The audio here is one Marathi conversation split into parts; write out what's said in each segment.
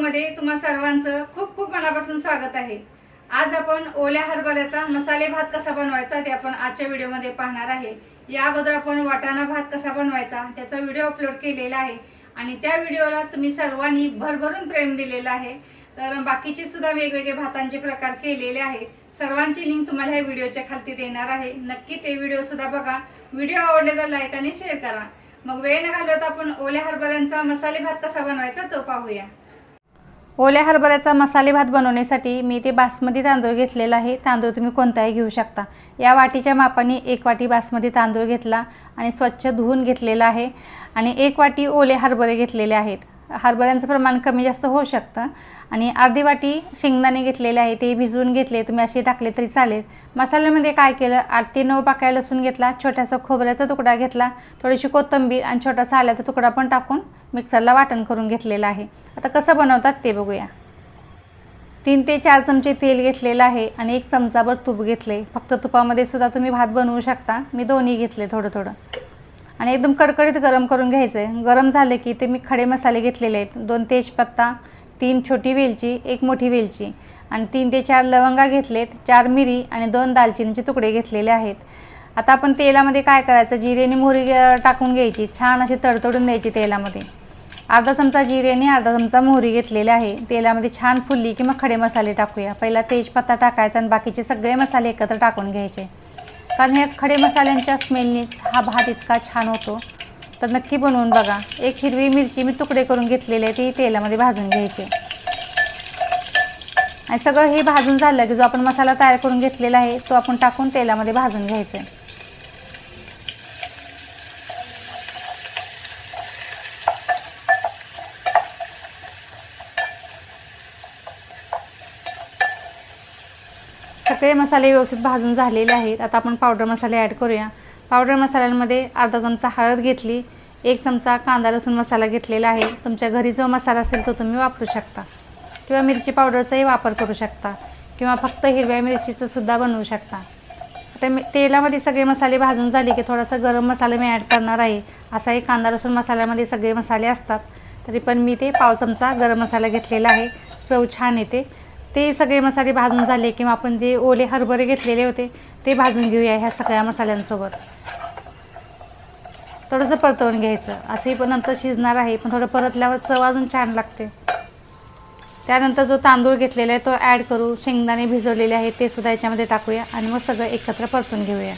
मध्ये तुम्हाला सर्वांचं खूप खूप मनापासून स्वागत आहे. आज आपण ओल्या हरभऱ्याचा मसाले भात कसा बनवायचा ते आपण आजच्या व्हिडिओमध्ये पाहणार आहे. या अगोदर आपण वाटाणा भात कसा बनवायचा त्याचा व्हिडिओ अपलोड केलेला आहे. आणि त्या व्हिडिओला तुम्ही सर्वांनी भरभरून प्रेम दिलेला आहे. तर बाकीचे सुद्धा वेगवेगळे भातांचे प्रकार केलेले आहे. सर्वांची लिंक तुम्हाला ह्या व्हिडिओच्या खालती देणार आहे. नक्की ते व्हिडिओ सुद्धा बघा. व्हिडिओ आवडले तर लाईक आणि शेअर करा. मग वेळ न घालवता आपण ओल्या हरभऱ्यांचा मसाले भात कसा बनवायचा तो पाहूया. ओल्या हरभऱ्याचा मसाले भात बनवण्यासाठी मी ते बासमती तांदूळ घेतलेला आहे. तांदूळ तुम्ही कोणताही घेऊ शकता. या वाटीच्या मापाने एक वाटी बासमती तांदूळ घेतला आणि स्वच्छ धुवून घेतलेला आहे आणि एक वाटी ओले हरभरे घेतलेले आहेत. हरभऱ्यांचं प्रमाण कमी जास्त होऊ शकतं आणि अर्धी वाटी शेंगदाणे घेतलेले आहे. ते भिजवून घेतले. तुम्ही असे टाकले तरी चालेल. मसाल्यामध्ये काय केलं? आठ ते नऊ पाकळ्या लसूण घेतला छोटासा खोबऱ्याचा तुकडा घेतला थोडीशी कोथिंबीर आणि छोटासा आल्याचा तुकडा पण टाकून मिक्सरला वाटण करून घेतलेलं आहे. आता कसं बनवतात ते बघूया. तीन ते चार चमचे तेल घेतलेलं आहे आणि एक चमचाभर तूप घेतले. फक्त तुपामध्ये सुद्धा तुम्ही भात बनवू शकता. मी दोन्ही घेतले थोडं थोडं. आणि एकदम कडकडीत गरम करून घ्यायचं आहे गरम झाले की ते मी खडे मसाले घेतलेले आहेत. दोन तेजपत्ता तीन छोटी वेलची एक मोठी वेलची. आणि तीन ते चार लवंगा घेतलेत चार मिरी आणि दोन दालचिनीचे तुकडे घेतलेले आहेत. आता आपण तेलामध्ये काय करायचं? जिरेने मोहरी टाकून घ्यायची. छान अशी तडतडून द्यायची तेलामध्ये. अर्धा चमचा जिरेने अर्धा चमचा मोहरी घेतलेली आहे. तेलामध्ये छान फुलली की मग खडे मसाले टाकूया. पहिला तेजपत्ता टाकायचा आणि बाकीचे सगळे मसाले एकत्र टाकून घ्यायचे. कारण ह्या खडे मसाल्यांच्या स्मेलने हा भात इतका छान होतो. तर नक्की बनवून बघा. एक हिरवी मिरची मी तुकडे करून घेतलेले आहे ती तेलामध्ये भाजून घ्यायचे. आणि सगळं हे भाजून झालं की जो आपण मसाला तयार करून घेतलेला आहे तो आपण टाकून तेलामध्ये भाजून घ्यायचा. आहे सगळे मसाले व्यवस्थित भाजून झालेले आहेत. आता आपण पावडर मसाले ॲड करूया. पावडर मसाल्यांमध्ये अर्धा चमचा हळद घेतली एक चमचा कांदा लसूण मसाला घेतलेला आहे. तुमच्या घरी जो मसाला असेल तो तुम्ही वापरू शकता. किंवा मिरची पावडरचाही वापर करू शकता. किंवा फक्त हिरव्या मिरचीचं सुद्धा बनवू शकता. आता मी तेलामध्ये सगळे मसाले भाजून झाले की थोडासा गरम मसाला मी ॲड करणार आहे. असाही कांदा लसूण मसाल्यामध्ये सगळे मसाले असतात. तरी पण मी ते पाव चमचा गरम मसाला घेतलेला आहे. चव छान येते. ते सगळे मसाले भाजून झाले किंवा आपण जे ओले हरभरे घेतलेले होते ते भाजून घेऊया ह्या सगळ्या मसाल्यांसोबत. थोडंसं परतवून घ्यायचं. असंही पण नंतर शिजणार आहे पण थोडं परतल्यावर चव अजून छान लागते. त्यानंतर जो तांदूळ घेतलेला आहे तो ॲड करू. शेंगदाणे भिजवलेले आहे ते सुद्धा याच्यामध्ये टाकूया आणि मग सगळं एकत्र परतून घेऊया.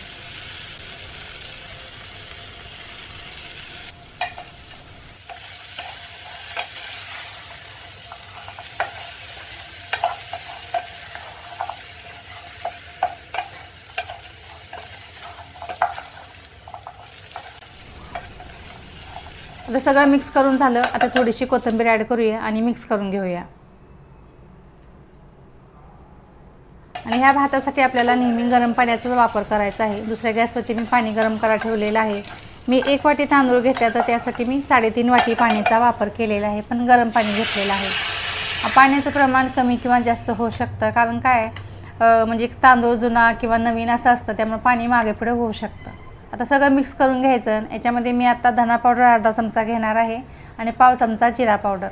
आता सगळं मिक्स करून झालं. आता थोडीशी कोथिंबीर ॲड करूया आणि मिक्स करून घेऊया. आणि ह्या भातासाठी आपल्याला नेहमी गरम पाण्याचा वापर करायचा आहे. दुसऱ्या गॅसवरती मी पाणी गरम करा ठेवलेलं आहे. मी एक वाटी तांदूळ घेतला तर त्यासाठी मी साडेतीन वाटी पाण्याचा वापर केलेला आहे पण गरम पाणी घेतलेलं आहे. पाण्याचं प्रमाण कमी किंवा जास्त होऊ शकतं. कारण काय म्हणजे तांदूळ जुना किंवा नवीन असं असतं त्यामुळे पाणी मागे पुढे होऊ शकतं. आता सगळं मिक्स करून घ्यायचं. याच्यामध्ये मी आता धना पावडर अर्धा चमचा घेणार आहे आणि पाव चमचा जिरा पावडर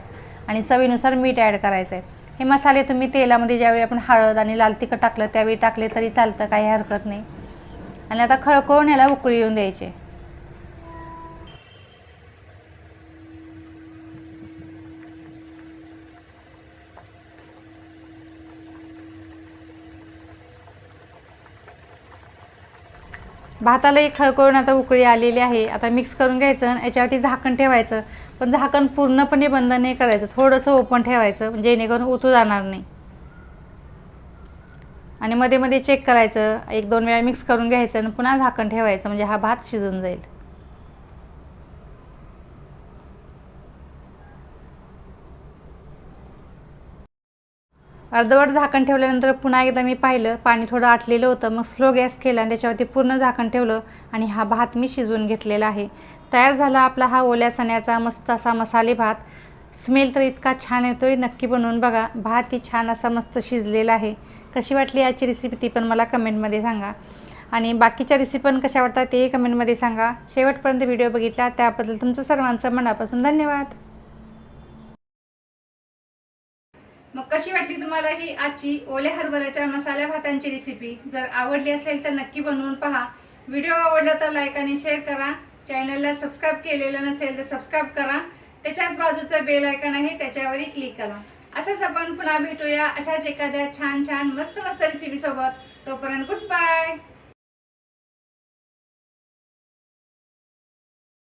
आणि चवीनुसार मीठ ॲड करायचं आहे. हे मसाले तुम्ही तेलामध्ये ज्यावेळी आपण हळद आणि लाल तिखट टाकलं त्यावेळी टाकले तरी चालतं काही हरकत नाही. आणि आता खळकळून याला उकळी येऊन द्यायचे. भातालाही खळकळून आता उकळी आलेली आहे. आता मिक्स करून घ्यायचं आणि याच्यावरती झाकण ठेवायचं. पण झाकण पूर्णपणे बंद नाही करायचं. थोडंसं ओपन ठेवायचं म्हणजे जेणेकरून उतू जाणार नाही. आणि मध्ये मध्ये चेक करायचं. एक दोन वेळा मिक्स करून घ्यायचं आणि पुन्हा झाकण ठेवायचं म्हणजे हा भात शिजून जाईल. अर्धवट झाकण ठेवल्यानंतर पुन्हा एकदा मी पाहिलं पाणी थोडं आटलेलं होतं मग स्लो गॅस केला आणि त्याच्यावरती पूर्ण झाकण ठेवलं आणि हा भात मी शिजवून घेतलेला आहे. तयार झाला आपला हा ओल्या चण्याचा मस्त असा मसाले भात. स्मेल तर इतका छान येतोय नक्की बनवून बघा. भात ही छान असा मस्त शिजलेला आहे. कशी वाटली याची रेसिपी ती पण मला कमेंटमध्ये सांगा. आणि बाकीच्या रेसिपी पण कशा वाटतात तेही कमेंटमध्ये सांगा. शेवटपर्यंत व्हिडिओ बघितला त्याबद्दल तुमचं सर्वांचं मनापासून धन्यवाद. मग कशी वाटली तुम्हाला ही आजची ओल्या हरभऱ्याच्या मसाल्या भातांची रेसिपी जर आवडली असेल तर नक्की बनवून पहा. व्हिडिओ आवडला तर लाईक आणि शेअर करा. चॅनलला सबस्क्राईब केलेलं नसेल तर सबस्क्राईब करा. त्याच्याच बाजूचं बेल आयकन आहे त्याच्यावरही क्लिक करा. असंच आपण पुन्हा भेटूया अशाच एखाद्या छान छान मस्त मस्त रेसिपी सोबत. तोपर्यंत गुड बाय